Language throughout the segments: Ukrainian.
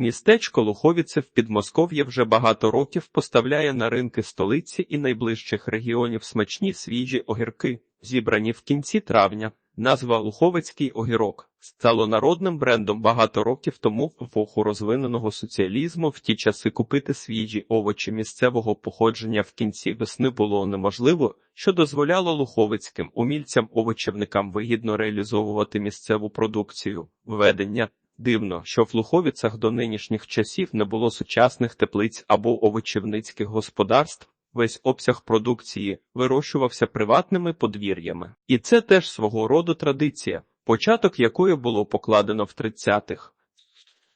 Містечко Луховіце в Підмосков'ї вже багато років поставляє на ринки столиці і найближчих регіонів смачні свіжі огірки, зібрані в кінці травня. Назва Луховицький огірок стало народним брендом багато років тому в епоху розвиненого соціалізму. В ті часи купити свіжі овочі місцевого походження в кінці весни було неможливо, що дозволяло луховицьким умільцям-овочівникам вигідно реалізовувати місцеву продукцію. Введення Дивно, що в Луховіцях до нинішніх часів не було сучасних теплиць або овочівницьких господарств. Весь обсяг продукції вирощувався приватними подвір'ями. І це теж свого роду традиція, початок якої було покладено в 30-х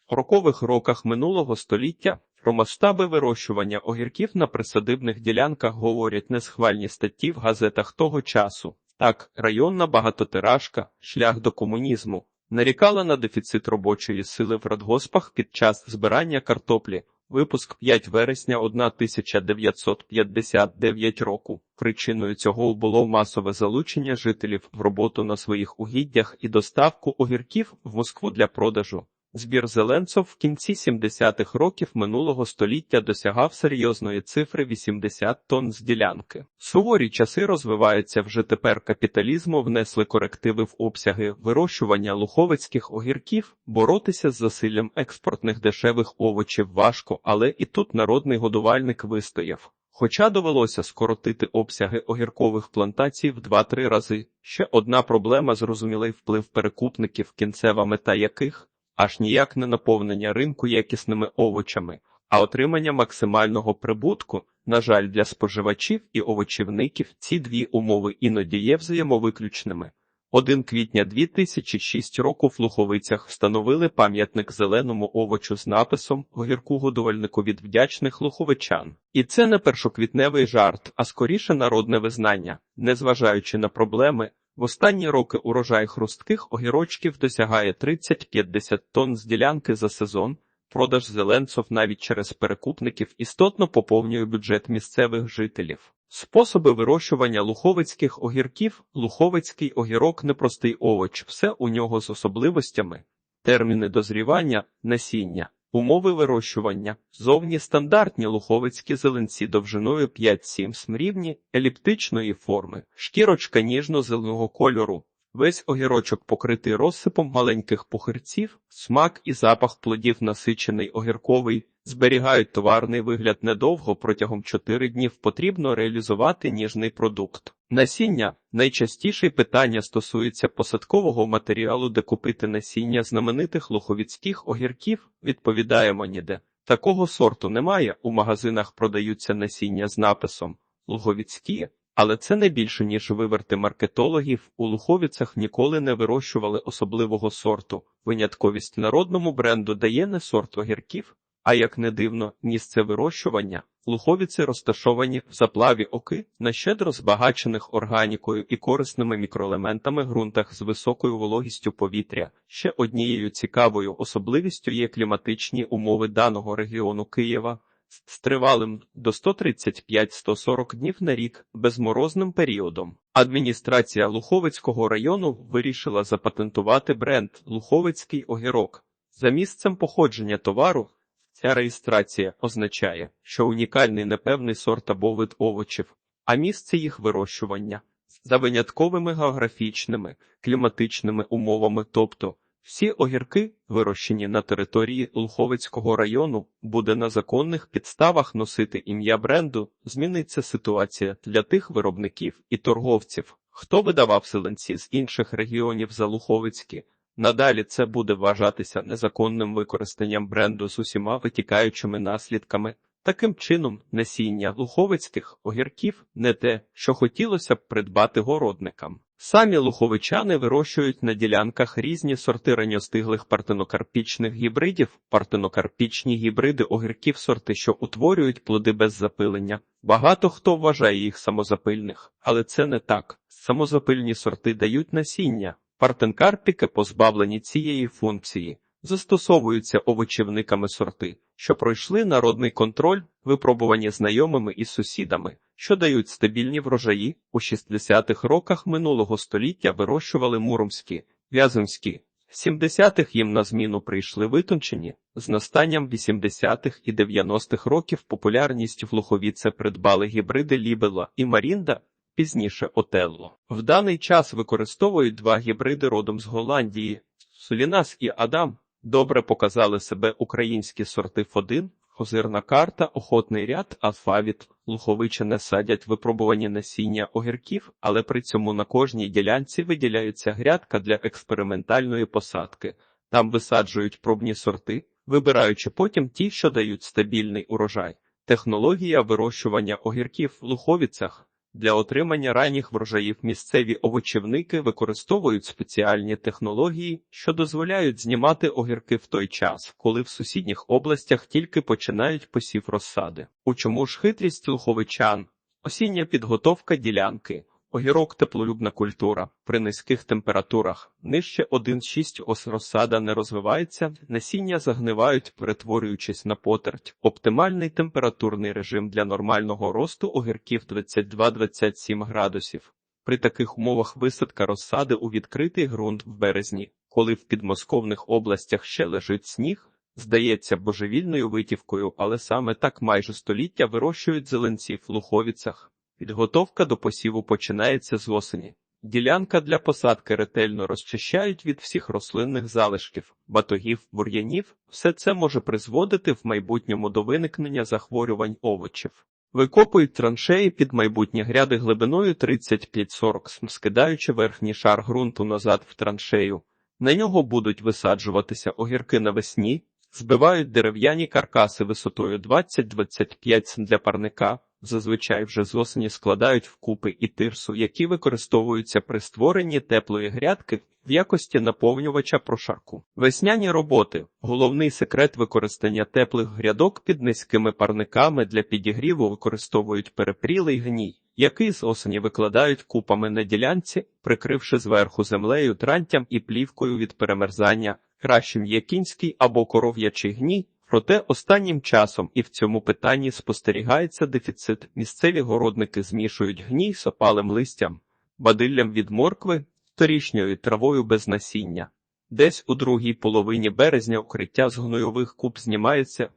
рокових роках минулого століття. Про масштаби вирощування огірків на присадибних ділянках говорять несхвальні статті в газетах того часу. Так, районна багатотиражка, шлях до комунізму, нарікала на дефіцит робочої сили в радгоспах під час збирання картоплі. Випуск 5 вересня 1959 року. Причиною цього було масове залучення жителів в роботу на своїх угіддях і доставку огірків в Москву для продажу. Збір зеленцов в кінці 70-х років минулого століття досягав серйозної цифри 80 тонн з ділянки. Суворі часи розвиваються вже тепер капіталізму, внесли корективи в обсяги вирощування луховицьких огірків, боротися з засиллям експортних дешевих овочів важко, але і тут народний годувальник вистояв. Хоча довелося скоротити обсяги огіркових плантацій в 2-3 рази. Ще одна проблема зрозумілий вплив перекупників, кінцева мета яких аж ніяк не наповнення ринку якісними овочами, а отримання максимального прибутку. На жаль, для споживачів і овочівників ці дві умови іноді є взаємовиключними. 1 квітня 2006 року в Луховицях встановили пам'ятник зеленому овочу з написом «Огірку годувальнику від вдячних луховичан». І це не першоквітневий жарт, а скоріше народне визнання, незважаючи на проблеми, в останні роки урожай хрустких огірочків досягає 30-50 тонн з ділянки за сезон. Продаж зеленцов навіть через перекупників істотно поповнює бюджет місцевих жителів. Способи вирощування луховицьких огірків луховицький огірок непростий овоч, все у нього з особливостями, терміни дозрівання, насіння. Умови вирощування зовні стандартні луховицькі зеленці довжиною 5-7 смрівні, еліптичної форми, шкірочка ніжно-зеленого кольору. Весь огірочок покритий розсипом маленьких пухирців, смак і запах плодів насичений огірковий, зберігають товарний вигляд недовго протягом 4 днів потрібно реалізувати ніжний продукт. Насіння найчастіше питання стосується посадкового матеріалу, де купити насіння знаменитих луховіцьких огірків, відповідаємо ніде. Такого сорту немає. У магазинах продаються насіння з написом Луховіцькі, але це не більше, ніж виверти маркетологів. У Луховіцях ніколи не вирощували особливого сорту. Винятковість народному бренду дає не сорт огірків, а як не дивно, місце вирощування. Луховіці розташовані в заплаві оки на щедро збагачених органікою і корисними мікроелементами ґрунтах з високою вологістю повітря. Ще однією цікавою особливістю є кліматичні умови даного регіону Києва з тривалим до 135-140 днів на рік безморозним періодом. Адміністрація Луховицького району вирішила запатентувати бренд Луховицький огірок за місцем походження товару. Ця реєстрація означає, що унікальний непевний сорт або вид овочів, а місце їх вирощування за винятковими географічними, кліматичними умовами, тобто всі огірки, вирощені на території Луховицького району, буде на законних підставах носити ім'я бренду, зміниться ситуація для тих виробників і торговців, хто видавав селенці з інших регіонів за Луховицькі. Надалі це буде вважатися незаконним використанням бренду з усіма витікаючими наслідками. Таким чином, насіння луховицьких огірків не те, що хотілося б придбати городникам. Самі луховичани вирощують на ділянках різні сорти ранньостиглих партенокарпічних гібридів, партенокарпічні гібриди огірків сорти, що утворюють плоди без запилення. Багато хто вважає їх самозапильних, але це не так. Самозапильні сорти дають насіння. Партенкарпіки, позбавлені цієї функції, застосовуються овочівниками сорти, що пройшли народний контроль, випробувані знайомими і сусідами, що дають стабільні врожаї. У 60-х роках минулого століття вирощували муромські, в'яземські, 70-х їм на зміну прийшли витончені. З настанням 80-х і 90-х років популярність в Луховіце придбали гібриди Лібела і Марінда, пізніше Отелло. В даний час використовують два гібриди родом з Голландії. Солінас і Адам добре показали себе українські сорти Фодин, Хозирна карта, охотний ряд, алфавіт, луховичини садять випробувані насіння огірків, але при цьому на кожній ділянці виділяється грядка для експериментальної посадки. Там висаджують пробні сорти, вибираючи потім ті, що дають стабільний урожай. Технологія вирощування огірків в луховицях для отримання ранніх врожаїв місцеві овочівники використовують спеціальні технології, що дозволяють знімати огірки в той час, коли в сусідніх областях тільки починають посів розсади. У чому ж хитрість луховичан? Осіння підготовка ділянки. Огірок теплолюбна культура. При низьких температурах нижче 1,6 ос розсада не розвивається, насіння загнивають, перетворюючись на потерть. Оптимальний температурний режим для нормального росту огірків 22-27 градусів. При таких умовах висадка розсади у відкритий ґрунт в березні, коли в підмосковних областях ще лежить сніг, здається божевільною витівкою, але саме так майже століття вирощують зеленці в луховицях. Підготовка до посіву починається з осені. Ділянка для посадки ретельно розчищають від всіх рослинних залишків, батогів, бур'янів. Все це може призводити в майбутньому до виникнення захворювань овочів. Викопують траншеї під майбутні гряди глибиною 35-40 см, скидаючи верхній шар ґрунту назад в траншею. На нього будуть висаджуватися огірки навесні, збивають дерев'яні каркаси висотою 20-25 см для парника. Зазвичай вже з осені складають вкупи і тирсу, які використовуються при створенні теплої грядки в якості наповнювача прошарку. Весняні роботи головний секрет використання теплих грядок під низькими парниками для підігріву використовують перепрілий гній, який з осені викладають купами на ділянці, прикривши зверху землею трантям і плівкою від перемерзання. Кращим є кінський або коров'ячий гній. Проте останнім часом і в цьому питанні спостерігається дефіцит. Місцеві городники змішують гній з опалим листям, бадиллям від моркви, торішньою травою без насіння. Десь у другій половині березня укриття з гнойових куб знімається,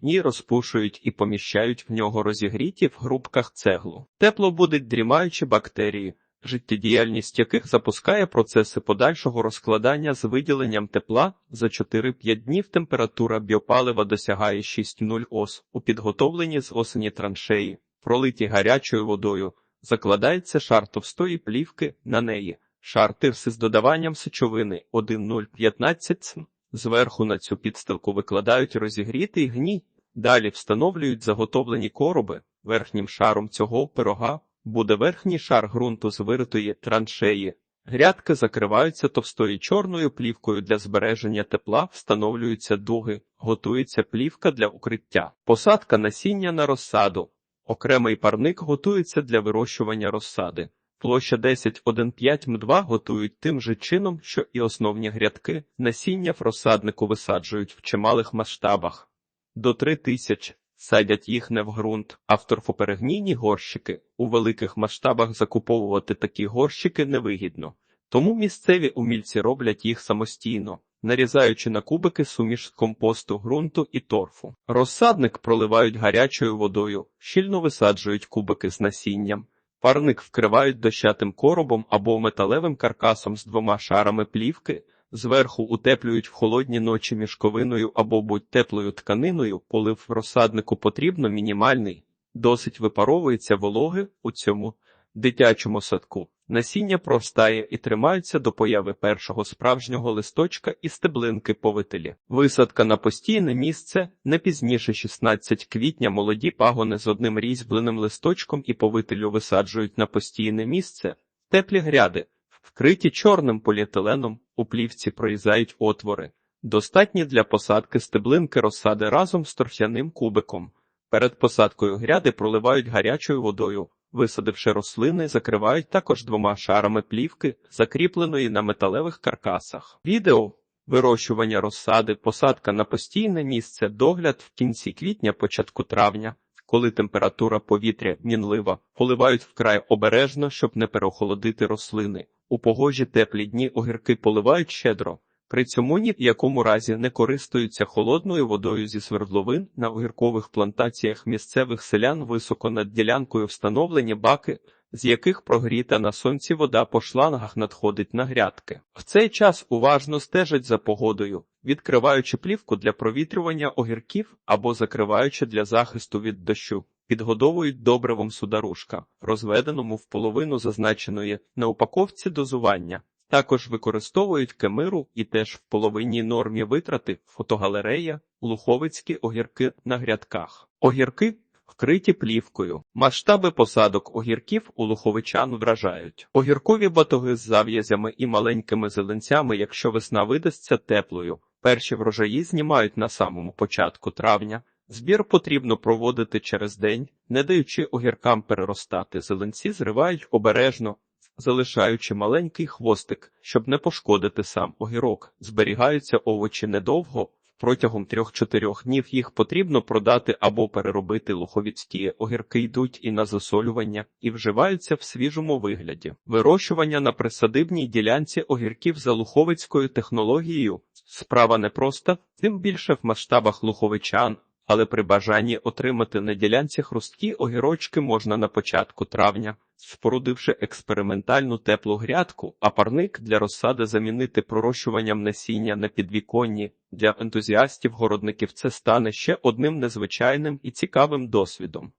гній розпушують і поміщають в нього розігріті в грубках цеглу. Тепло будуть дрімаючі бактерії життєдіяльність яких запускає процеси подальшого розкладання з виділенням тепла за 4-5 днів температура біопалива досягає 6,0 ос. У підготовленні з осені траншеї, пролиті гарячою водою, закладається шар товстої плівки на неї, шар тирси з додаванням сечовини 1,015 см. Зверху на цю підстилку викладають розігрітий гній, далі встановлюють заготовлені короби верхнім шаром цього пирога буде верхній шар ґрунту з виритої траншеї. Грядки закриваються товстою чорною плівкою для збереження тепла, встановлюються дуги, готується плівка для укриття, посадка насіння на розсаду. Окремий парник готується для вирощування розсади. Площа 10,15 м2 готують тим же чином, що і основні грядки. Насіння в розсаднику висаджують в чималих масштабах до 3 тисяч садять їх не в ґрунт, а в торфоперегнійні горщики. У великих масштабах закуповувати такі горщики невигідно. Тому місцеві умільці роблять їх самостійно, нарізаючи на кубики суміш з компосту, ґрунту і торфу. Розсадник проливають гарячою водою, щільно висаджують кубики з насінням. Парник вкривають дощатим коробом або металевим каркасом з двома шарами плівки, Зверху утеплюють в холодні ночі мішковиною або будь теплою тканиною, полив в розсаднику потрібно мінімальний, досить випаровується вологи у цьому дитячому садку. Насіння простає і тримаються до появи першого справжнього листочка і стеблинки повителі. Висадка на постійне місце не пізніше 16 квітня молоді пагони з одним різьбленим листочком і повителю висаджують на постійне місце, теплі гряди вкриті чорним поліетиленом, у плівці прорізають отвори, достатні для посадки стеблинки розсади разом з торфяним кубиком. Перед посадкою гряди проливають гарячою водою, висадивши рослини, закривають також двома шарами плівки, закріпленої на металевих каркасах. Відео вирощування розсади, посадка на постійне місце, догляд в кінці квітня, початку травня. Коли температура повітря мінлива, поливають вкрай обережно, щоб не переохолодити рослини. У погожі теплі дні огірки поливають щедро, При цьому ні в якому разі не користуються холодною водою зі свердловин на огіркових плантаціях місцевих селян високо над ділянкою встановлені баки, з яких прогріта на сонці вода по шлангах надходить на грядки. В цей час уважно стежать за погодою, відкриваючи плівку для провітрювання огірків або закриваючи для захисту від дощу. Підгодовують добривом сударушка, розведеному в половину зазначеної на упаковці дозування. Також використовують кемиру і теж в половинній нормі витрати фотогалерея, луховицькі огірки на грядках. Огірки вкриті плівкою. Масштаби посадок огірків у луховичан вражають. Огіркові батоги з зав'язями і маленькими зеленцями, якщо весна видасться теплою. Перші врожаї знімають на самому початку травня. Збір потрібно проводити через день, не даючи огіркам переростати. Зеленці зривають обережно, залишаючи маленький хвостик, щоб не пошкодити сам огірок. Зберігаються овочі недовго. Протягом 3-4 днів їх потрібно продати або переробити луховіцькі огірки йдуть і на засолювання, і вживаються в свіжому вигляді. Вирощування на присадибній ділянці огірків за луховицькою технологією справа непроста, тим більше в масштабах луховичан, але при бажанні отримати на ділянці хрусткі огірочки можна на початку травня, спорудивши експериментальну теплу грядку, а парник для розсади замінити пророщуванням насіння на підвіконні. Для ентузіастів городників це стане ще одним незвичайним і цікавим досвідом.